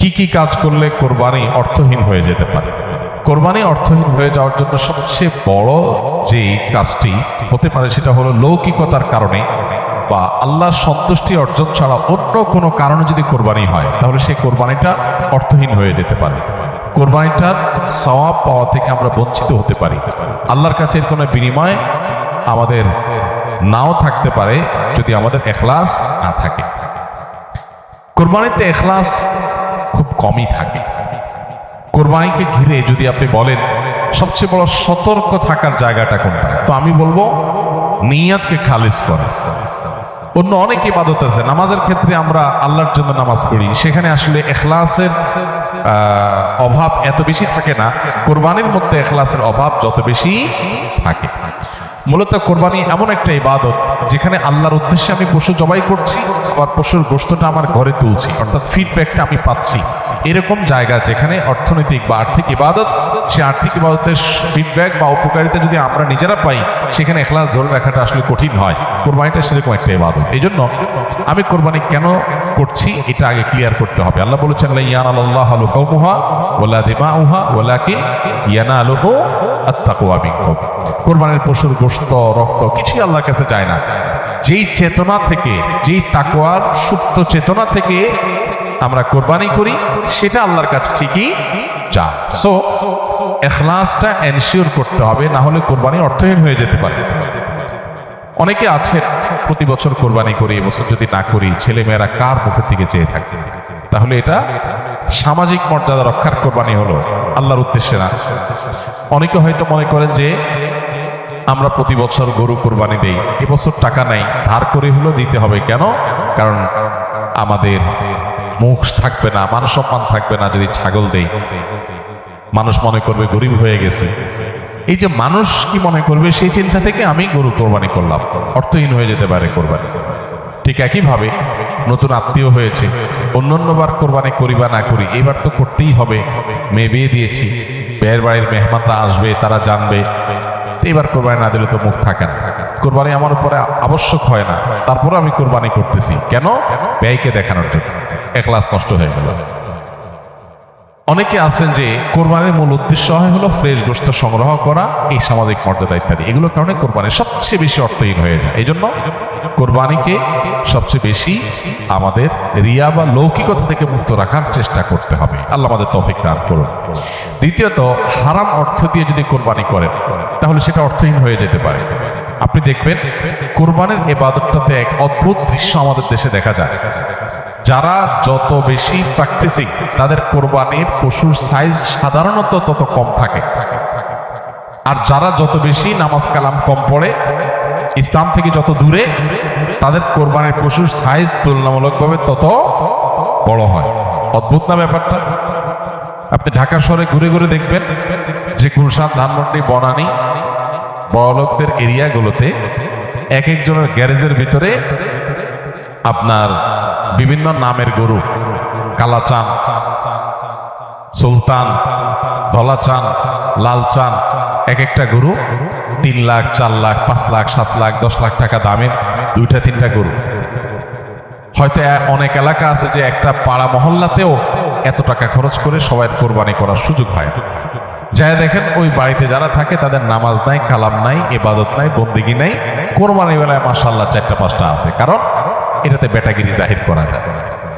কি কি কাজ করলে কোরবানি অর্থহীন হয়ে যেতে পারে? কোরবানি অর্থহীন হয়ে যাওয়ার জন্য সবচেয়ে বড় যে কাজটি হতে পারে সেটা হলো লৌকিকতার কারণে বা আল্লাহর সন্তুষ্টি অর্জন ছাড়া অন্য কোনো কারণে যদি কোরবানি হয়, তাহলে সেই কোরবানিটা অর্থহীন হয়ে যেতে পারে। কোরবানিটার সওয়াব পাওয়া থেকে আমরা বঞ্চিত হতে পারি। আল্লাহর কাছে এর কোনো বিনিময় আমাদের নাও থাকতে পারে যদি আমাদের এখলাস না থাকে। কোরবানিতে এখলাস খুব কমই থাকে। কোরবানিকে ঘিরে যদি আপনি বলেন, সবচেয়ে বড় সতর্ক থাকার জায়গাটা কোনটা? তো আমি বলব, নিয়াতকে খালিজ করে। অন্য অনেক ইবাদত আছে। নামাজের ক্ষেত্রে আমরা আল্লাহর জন্য নামাজ পড়ি। সেখানে আসলে এখলাসের অভাব এত বেশি থাকে না। কোরবানির মধ্যে এখলাসের অভাব যত বেশি থাকে। মূলত কোরবানি এমন একটা ইবাদত যেখানে আল্লাহর উদ্দেশ্যে আমি পশু জবাই করছি আবার পশুর গোস্তটা আমার ঘরে তুলছি, অর্থাৎ ফিডব্যাকটা আমি পাচ্ছি। এরকম জায়গা যেখানে অর্থনৈতিক বা আর্থিক ইবাদত সে আর্থিক ইবাদতের ফিডব্যাক বা উপকারিতা যদি আমরা নিজেরা পাই, সেখানে এখলাস ধরে রাখাটা আসলে কঠিন হয়। কোরবানিটা সেরকম একটা ইবাদত। এই জন্য আমি কোরবানি কেন করছি, এটা আগে ক্লিয়ার করতে হবে। আল্লাহ বলেছেন ইয়ান আল্লাহ আলু কৌমুহা ওলা দিমা উহা ওলাকিন ইয়ানা আলুহু আত্তাকুয়া মিনকুম। কোরবানির পশুর গোশত, রক্ত কিছুই আল্লাহর কাছে যায় না। যেই চেতনা থেকে, যেই তাকওয়ার সুপ্ত চেতনা থেকে আমরা কোরবানি করি, সেটা আল্লাহর কাছে ঠিকই যা। সো এখলাসটা এনশিওর করতে হবে, না হলে কোরবানি অর্থহীন হয়ে যেতে পারে। অনেকে আছে, প্রতি বছর কোরবানি করি এবছর যদি না করি ছেলে মেয়েরা কার মুখের দিকে চেয়ে থাকে? তাহলে এটা সামাজিক মর্যাদা রক্ষার কোরবানি হলো আল্লাহর উদ্দেশ্যে না। অনেকে হয়তো মনে করেন যে, আমরা প্রতি বছর গরু কোরবানি দেই এবছর টাকা নাই, ধার করে হলেও দিতে হবে। কেন? কারণ আমাদের মুখ থাকবে না, মান সম্মান থাকবে না যদি ছাগল দেই। মানুষ মনে করবে গরিব হয়ে গেছে। এই যে মানুষ কি মনে করবে, সেই চিন্তা থেকে আমি গরু কোরবানি করলাম। অর্থহীন হয়ে যেতে পারে কোরবানি। ঠিক একইভাবে নতুন আত্মীয় হয়েছে, অন্যান্যবার কোরবানি করি বা না করি, এবার তো করতেই হবে। মেয়ে বিয়ে দিয়েছি, বিয়ের বাড়ির মেহমানরা আসবে, তারা জানবে। এবার কোরবানি না দিলে তো মুখ থাকে না। কোরবানি আমার উপরে আবশ্যক হয় না। তারপরে আমি কোরবানি করতেছি। কেন? ব্যয়কে দেখানোর জন্য। একলাস নষ্ট হয়ে গেল। অনেকে আছেন যে কোরবানির মূল উদ্দেশ্য হয় হলো ফ্রেশ গোস্ত সংগ্রহ করা, এই সামাজিক মর্যাদা ইত্যাদি। এগুলোর কারণে কোরবানি সবচেয়ে বেশি অর্থহীন হয়ে যায়। এই জন্য কোরবানিকে সবচেয়ে বেশি আমাদের রিয়া বা লৌকিকতা থেকে মুক্ত রাখার চেষ্টা করতে হবে। আল্লাহ আমাদের তৌফিক দান করুন। দ্বিতীয়ত, হারাম অর্থ দিয়ে যদি কোরবানি করেন, তাহলে সেটা অর্থহীন হয়ে যেতে পারে। আপনি দেখবেন কোরবানির এবাদতটাতে এক অদ্ভুত দৃশ্য আমাদের দেশে দেখা যায়। যারা যত বেশি প্র্যাকটিসিং তাদের কোরবানির পশুর সাইজ সাধারণত তত কম থাকে। আর যারা যত বেশি নামাজ কালাম কম পড়ে, ইসলাম থেকে যত দূরে, তাদের কোরবানির পশুর সাইজ তুলনামূলকভাবে তত বড় হয়। অদ্ভুত না ব্যাপারটা? আপনি ঢাকা শহরে ঘুরে ঘুরে দেখবেন যে গুলশান, ধানমন্ডি, বনানী বড়লোকদের এরিয়াগুলোতে এক একজনের গ্যারেজের ভিতরে আপনার বিভিন্ন নামের গরু, কালাচান, সুলতান, ধলাচান, লালচান, এক একটা গরু তিন লাখ, চার লাখ, পাঁচ লাখ, সাত লাখ, দশ লাখ টাকা দামের দুইটা, তিনটা গরু। হয়তো অনেক এলাকা আছে যে একটা পাড়া মহল্লাতেও এত টাকা খরচ করে সবাই কোরবানি করার সুযোগ হয়। যাই দেখেন, ওই বাড়িতে যারা থাকে, তাদের নামাজ নাই, কালাম নাই এবাদত নাই, বন্দিগি নাই। কোরবানি বেলায় মাসাল্লাহ চারটা, পাঁচটা আছে। কারণ এটাতে বেটাগিরি জাহির করা যায়।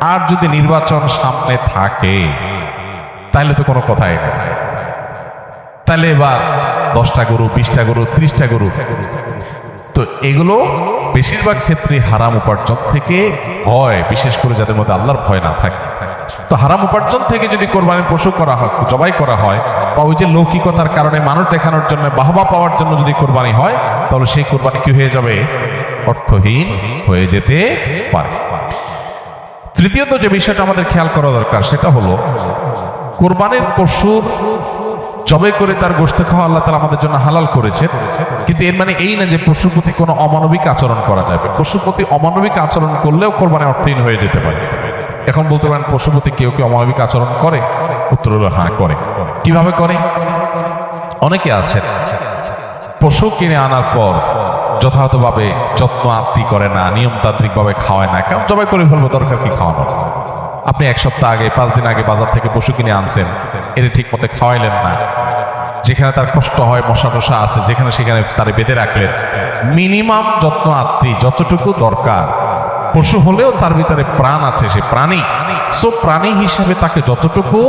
আর যদি নির্বাচন সামনে থাকে, তাহলে তো কোনো কথাই নেই। তাহলে এবার দশটা গরু, বিশটা গরু, ত্রিশটা গরু। তো এগুলো বেশিরভাগ ক্ষেত্রে হারাম উপার্জন থেকে হয়, বিশেষ করে যাদের মধ্যে আল্লাহর ভয় না থাকে। তো হারাম উপার্জন থেকে যদি কোরবানির পশু করা হয়, জবাই করা হয়, বা ওই যে লৌকিকতার কারণে মানুষ দেখানোর জন্য, বাহবা পাওয়ার জন্য যদি কোরবানি হয়, তাহলে সেই কোরবানি কি হয়ে যাবে? অর্থহীন হয়ে যেতে পারে। তৃতীয়ত যে বিষয়টা আমাদের খেয়াল করা দরকার, সেটা হলো, কোরবানির পশুর জবে করে তার গোষ্ঠ খাওয়া আল্লাহ তালা আমাদের জন্য হালাল করেছে। কিন্তু এর মানে এই না যে পশুর প্রতি কোনো অমানবিক আচরণ করা যাবে পশুর প্রতি অমানবিক আচরণ করলেও কোরবানি অর্থহীন হয়ে যেতে পারে। এখন বলতে পারেন, পশুপতি কেউ কেউ অমানবিক আচরণ করে? উত্তর হলো হ্যাঁ করে। কীভাবে করে? অনেকে আছেন পশু কিনে আনার পর যথাযথভাবে যত্ন আত্মি করে না নিয়মতান্ত্রিক ভাবে খাওয়ায় না কেমন জবাই করে ফেলব, দরকার কি খাওয়ানো আপনি এক সপ্তাহ আগে, পাঁচ দিন আগে বাজার থেকে পশু কিনে আনছেন, এটা ঠিক মতো খাওয়াইলেন না। যেখানে তার কষ্ট হয়, মশা টশা আছে, যেখানে সেখানে তার বেঁধে রাখলেন। মিনিমাম যত্ন আত্মি, যতটুকু দরকার পশু হলেও তার ভিতরে প্রাণ আছে, সে প্রাণী। সো প্রাণী হিসেবে তাকে যতটুকু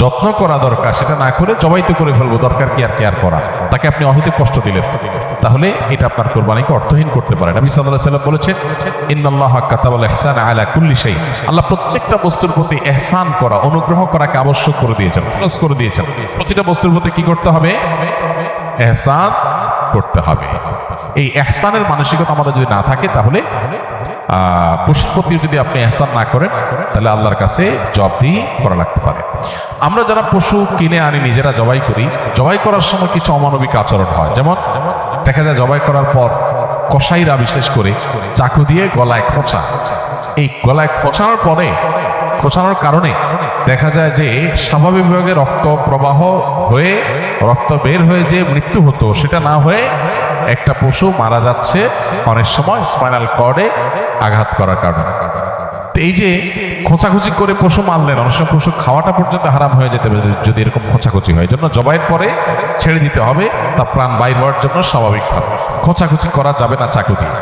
যত্ন করা দরকার, সেটা না করে জবাইতে করে ফেলব, দরকার কি আর কেয়ার করা? তাকে আপনি অহিতে কষ্ট দিলেন। তাহলে এটা আপনার কোরবানিকে অর্থহীন করতে পারে। নবী আলাইহি সাল্লাম বলেছেন, ইন্নাল্লাহা কাতাবাল ইহসান আলা কুল্লি আল্লাহ প্রত্যেকটা বস্তুর প্রতি এহসান করা, অনুগ্রহ করাকে আবশ্যক করে দিয়েছেন, ফরজ করে দিয়েছেন। প্রতিটা বস্তুর প্রতি কি করতে হবে? এহসান করতে হবে। এই এহসানের মানসিকতা আমাদের যদি না থাকে, তাহলে পশুর যদি আপনি এহসান না করেন, তাহলে আল্লাহর কাছে জবাবদি করা লাগতে পারে। আমরা যারা পশু কিনে আনি, নিজেরা জবাই করি। জবাই করার সময় কিছু অমানবিক আচরণ হয়। যেমন, দেখা যায় জবাই করার পর কসাইরা বিশেষ করে চাকু দিয়ে গলায় খোঁচা। এই গলায় খোঁচানোর পরে, খোঁচানোর কারণে দেখা যায় যে স্বাভাবিকভাবে রক্ত প্রবাহ হয়ে, রক্ত বের হয়ে যে মৃত্যু হতো, সেটা না হয়ে একটা পশু মারা যাচ্ছে অনেক সময় স্পাইনাল কর্ডে আঘাত করার কারণে। এই যে খোঁচাখুচি করে পশু মারলেন, অনেক সময় পশু খাওয়াটা পর্যন্ত হারাম হয়ে যেতে পারে যদি এরকম খোঁচাখুচি হয়। জন্য জবাইয়ের পরে ছেড়ে দিতে হবে, তার প্রাণ বাইর হওয়ার জন্য স্বাভাবিকভাবে খোঁচাখুচি করা যাবে না চাকু দিয়ে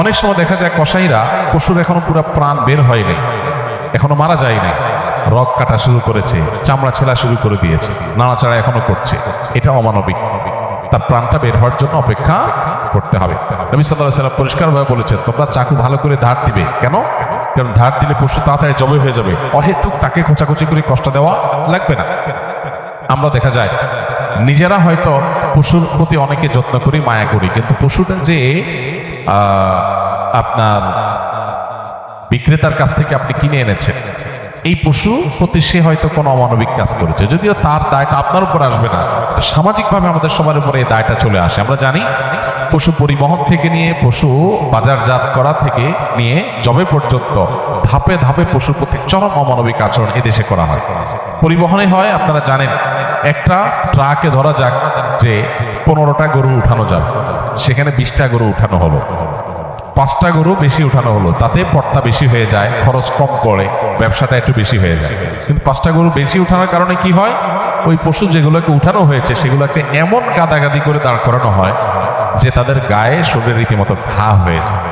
অনেক সময় দেখা যায় কসাইরা পশুর এখনও পুরো প্রাণ বের হয়নি, এখনও মারা যায়নি। রক কাটা শুরু করেছে, চামড়া ছেলা শুরু করে দিয়েছে, নাড়াচাড়া এখনও করছে। এটা অমানবিক। তার প্রাণটা বের হওয়ার জন্য অপেক্ষা করতে হবে। নবী আলাইহি সাল্লাম পরিষ্কারভাবে বলেছেন, তোমরা চাকু ভালো করে ধার দিবে। কেন? কারণ ধার দিলে পশু তাড়াতাড়ি জবে হয়ে যাবে। অহেতুক তাকে খোঁচাখুচি করে কষ্ট দেওয়া লাগবে না। আমরা দেখা যায়, নিজেরা হয়তো পশুর প্রতি অনেকে যত্ন করি, মায়া করি, কিন্তু পশুটা যে আপনার বিক্রেতার কাছ থেকে আপনি কিনে এনেছেন এই পশু প্রতি সে হয়তো কোনো অমানবিক কাজ করেছে। যদিও তার দায়টা আপনার উপর আসবে না, তো সামাজিকভাবে আমাদের সবার উপরে এই দায়টা চলে আসে। আমরা জানি, পশু পরিবহন থেকে নিয়ে পশু বাজারজাত করা থেকে নিয়ে জবে পর্যন্ত ধাপে ধাপে পশুর প্রতি চরম অমানবিক আচরণ এদেশে করা হয়। পরিবহনে হয়, আপনারা জানেন, একটা ট্রাকে ধরা যাক যে পনেরোটা গরু উঠানো যাবে। সেখানে বিশটা গরু উঠানো হলো। পাঁচটা গরু বেশি উঠানো হলো, তাতে পর্তা বেশি হয়ে যায়, খরচ কম পড়ে, ব্যবসাটা একটু বেশি হয়ে যায়। কিন্তু পাঁচটা গরু বেশি উঠানোর কারণে কি হয়? ওই পশু যেগুলোকে উঠানো হয়েছে, সেগুলোকে এমন গাদাগাদি করে দাঁড় করানো হয় যে তাদের গায়ে শরীরে রীতিমতো ঘা হয়ে যায়।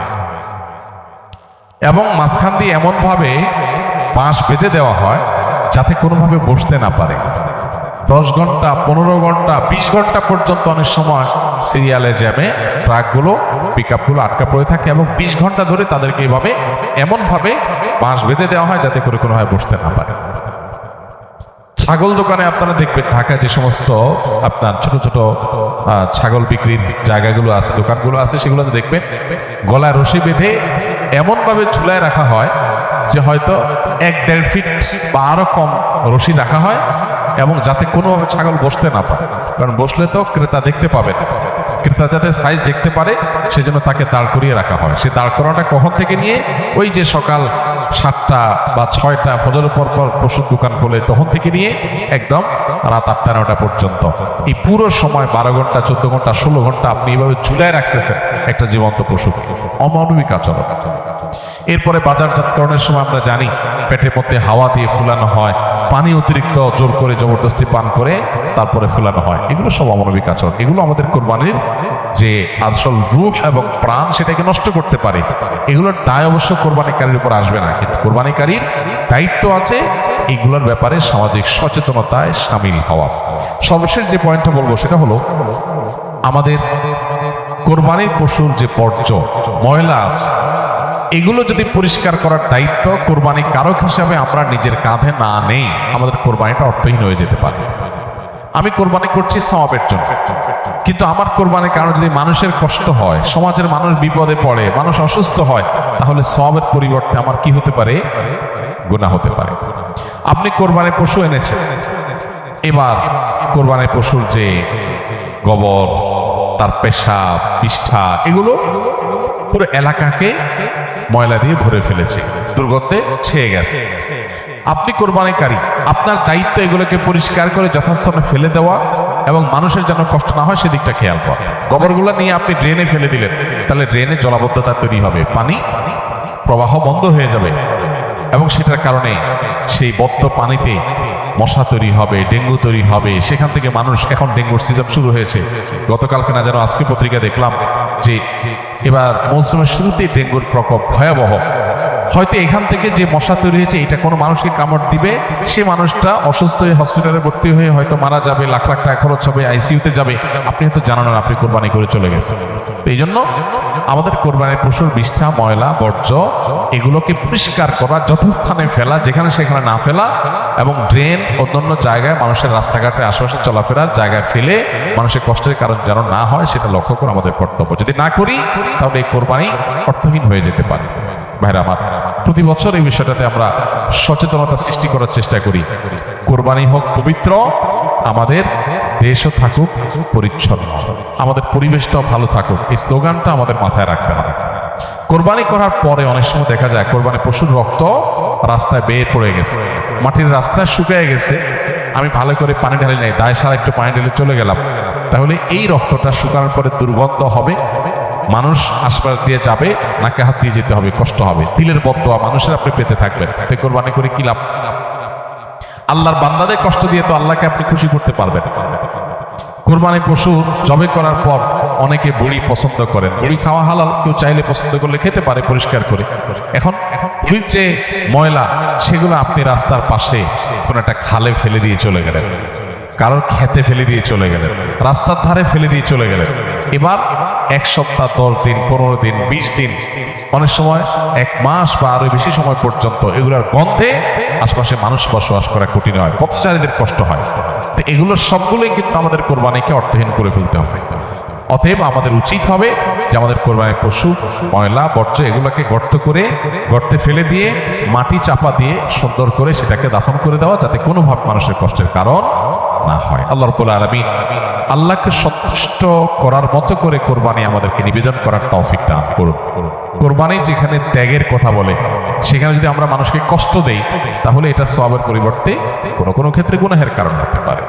এবং মাঝখান দিয়ে এমন ভাবে বাঁশ বেঁধে দেওয়া হয় যাতে কোনোভাবে বসতে না পারে। দশ ঘণ্টা, পনেরো ঘণ্টা, বিশ ঘণ্টা পর্যন্ত অনেক সময় সিরিয়ালে জ্যামে ট্রাকগুলো পিক আপগুলো আটকা পড়ে থাকে এবং বিশ ঘণ্টা ধরে তাদেরকে এইভাবে এমনভাবে বাঁশ বেঁধে দেওয়া হয় যাতে করে কোনোভাবে বসতে না পারে। ছাগল দোকানে আপনারা দেখবেন ঢাকায় যে সমস্ত আপনার ছোট ছোট ছাগল বিক্রির জায়গাগুলো আছে, দোকানগুলো আছে সেগুলোতে দেখবেন গলায় রশি বেঁধে এমনভাবে ঝুলায় রাখা হয় যে হয়তো এক দেড় ফিট বা আরও কম রশি রাখা হয় এবং যাতে কোনোভাবে ছাগল বসতে না পারে। কারণ বসলে তো ক্রেতা দেখতে পাবে না। ক্রেতা যাতে সাইজ দেখতে পারে, সেজন্য তাকে দাঁড় করিয়ে রাখা হয়। সে দাঁড় করানোটা কখন থেকে নিয়ে? ওই যে সকাল সাতটা বা ছয়টা ফজরের পর পর পশুর দোকান খোলে, তখন থেকে নিয়ে একদম রাত আটটা নটা পর্যন্ত। এই পুরো সময় বারো ঘণ্টা, চোদ্দ ঘণ্টা, ষোলো ঘণ্টা আপনি এইভাবে ঝুলায় রাখতেছেন একটা জীবন্ত পশুকে অমানবিক আচরণ। এরপরে বাজারজাতকরণের সময় আমরা জানি, পেটের মধ্যে হাওয়া দিয়ে ফুলানো হয় পানি অতিরিক্ত জোর করে জবরদস্তি পান করে তারপরে ফুলানো হয়। এগুলো সব অমানবিক আচরণ। এগুলো আমাদের কোরবানির যে আসল রূপ এবং প্রাণ, সেটাকে নষ্ট করতে পারে। এগুলোর দায় অবশ্য কোরবানিকারীর উপর আসবে না। কিন্তু কোরবানিকারীর দায়িত্ব আছে, এগুলোর ব্যাপারে সামাজিক সচেতনতায় সামিল হওয়া। সর্বশেষ যে পয়েন্টটা বলব, সেটা হলো আমাদের কোরবানির পশুর যে বর্জ্য, ময়লা আছে এগুলো যদি পরিষ্কার করার দায়িত্ব কোরবানি কারক হিসাবে আমরা নিজের কাঁধে না নেই, আমাদের কোরবানিটা অর্থহীন হয়ে যেতে পারে। আমি কোরবানি করছি সওয়াবের জন্য। কিন্তু আমার কোরবানির কারণে যদি মানুষের কষ্ট হয়, সমাজের মানুষ বিপদে পড়ে, মানুষ অসুস্থ হয়, তাহলে সবের পরিবর্তে আমার কি হতে পারে? গুনাহ হতে পারে। আপনি কোরবানির পশু এনেছেন। এবার কোরবানির পশুর যে গোবর, তার পেশাব বিষ্ঠা এগুলো পুরো এলাকাকে ময়লা দিয়ে ভরে ফেলেছে। দুর্গন্ধে ছেয়ে গেছে। আপনি কোরবানিকারী, আপনার দায়িত্ব এগুলোকে পরিষ্কার করে যথাস্থানে ফেলে দেওয়া এবং মানুষের যেন কষ্ট না হয় সেদিকটা খেয়াল করা। গোবরগুলো নিয়ে আপনি ড্রেনে ফেলে দিলেন, তাহলে ড্রেনে জলাবদ্ধতা তৈরি হবে, পানি প্রবাহ বন্ধ হয়ে যাবে। এবং সেটার কারণে সেই বদ্ধ পানিতে মশা তৈরি হবে, ডেঙ্গু তৈরি হবে। সেখান থেকে মানুষ, এখন ডেঙ্গুর সিজন শুরু হয়েছে। গতকালকে না যেন আজকে পত্রিকা দেখলাম যে এবার মৌসুমের শুরুতে ডেঙ্গুর প্রকোপ ভয়াবহ। হয়তো এখান থেকে যে মশা তৈরি হয়েছে, এটা কোনো মানুষকে কামড় দিবে, সে মানুষটা অসুস্থ হয়ে হসপিটালে ভর্তি হয়ে হয়তো মারা যাবে, লাখ লাখ টাকা খরচ হবে আইসিইউতে যাবে। আপনি হয়তো জানান আপনি কোরবানি করে চলে গেছেন। তো এই জন্য আমাদের কোরবানির পশুর বিষ্ঠা, ময়লা, বর্জ্য, এগুলোকে পরিষ্কার করা, যথাস্থানে ফেলা, যেখানে সেখানে না ফেলা, এবং ড্রেন অন্যান্য জায়গায় মানুষের রাস্তাঘাটে, আশেপাশে চলাফেরার জায়গায় ফেলে মানুষের কষ্টের কারণ যেন না হয়, সেটা লক্ষ্য করে আমাদের কর্তব্য। যদি না করি, তাহলে এই কোরবানি অর্থহীন হয়ে যেতে পারে। ভাইরা আমার, প্রতি বছর এই বিষয়টাতে আমরা সচেতনতা সৃষ্টি করার চেষ্টা করি। কোরবানি হোক পবিত্র, আমাদের দেশও থাকুক, পরিচ্ছন্ন। আমাদের পরিবেশটাও ভালো থাকুক। এই স্লোগানটা আমাদের মাথায় রাখতে হবে। কোরবানি করার পরে অনেক সময় দেখা যায় কোরবানি পশুর রক্ত রাস্তায় বেয়ে পড়ে গেছে। মাটির রাস্তায় শুকিয়ে গেছে। আমি ভালো করে পানি ঢালি নাই, দায় সারা একটু পানি ঢেলে চলে গেলাম। তাহলে এই রক্তটা শুকানোর পরে দুর্গন্ধ হবে, মানুষ আশপাশ দিয়ে যাবে, নাকে হাত দিয়ে যেতে হবে, কষ্ট হবে। তিলের বদয়া মানুষের আপনি পেতে থাকবেন। কোরবানি করে কি লাভ? আল্লাহর বান্দাদের কষ্ট দিয়ে তো আল্লাহকে আপনি খুশি করতে পারবেন। কোরবানি পশু জবে করার পর অনেকে বড়ি পছন্দ করেন। বড়ি খাওয়া হালাল, কেউ চাইলে পছন্দ করলে খেতে পারে, পরিষ্কার করে। এখন বড়ির যে ময়লা, সেগুলো আপনি রাস্তার পাশে কোন একটা খালে ফেলে দিয়ে চলে গেলেন। কারোর খেতে ফেলে দিয়ে চলে গেলেন। রাস্তার ধারে ফেলে দিয়ে চলে গেলেন। এবার এক সপ্তাহ, দশ দিন, পনেরো দিন, বিশ দিন, অনেক সময় এক মাস বা আরও বেশি সময় পর্যন্ত এগুলার গন্ধে আশপাশে মানুষ বসবাস করা কঠিন হয়, পথচারীদের কষ্ট হয়। তো এগুলোর সবগুলোই কিন্তু আমাদের কোরবানিকে অর্থহীন করে ফেলতে হবে। অতএব আমাদের উচিত হবে যে আমাদের কোরবানির পশু, ময়লা, বর্জ্য এগুলোকে গর্ত করে, গর্তে ফেলে দিয়ে, মাটি চাপা দিয়ে সুন্দর করে সেটাকে দাফন করে দেওয়া যাতে কোনোভাবে মানুষের কষ্টের কারণ না হয়। আল্লাহ রব্বুল আলামিন আল্লাহকে সন্তুষ্ট করার মতো করে কোরবানি আমাদেরকে নিবেদন করার তৌফিক দান করুন। কোরবানি যেখানে ত্যাগের কথা বলে, সেখানে যদি আমরা মানুষকে কষ্ট দেই, তাহলে এটা সবের পরিবর্তে কোনো কোনো ক্ষেত্রে গুনাহের কারণ হতে পারে।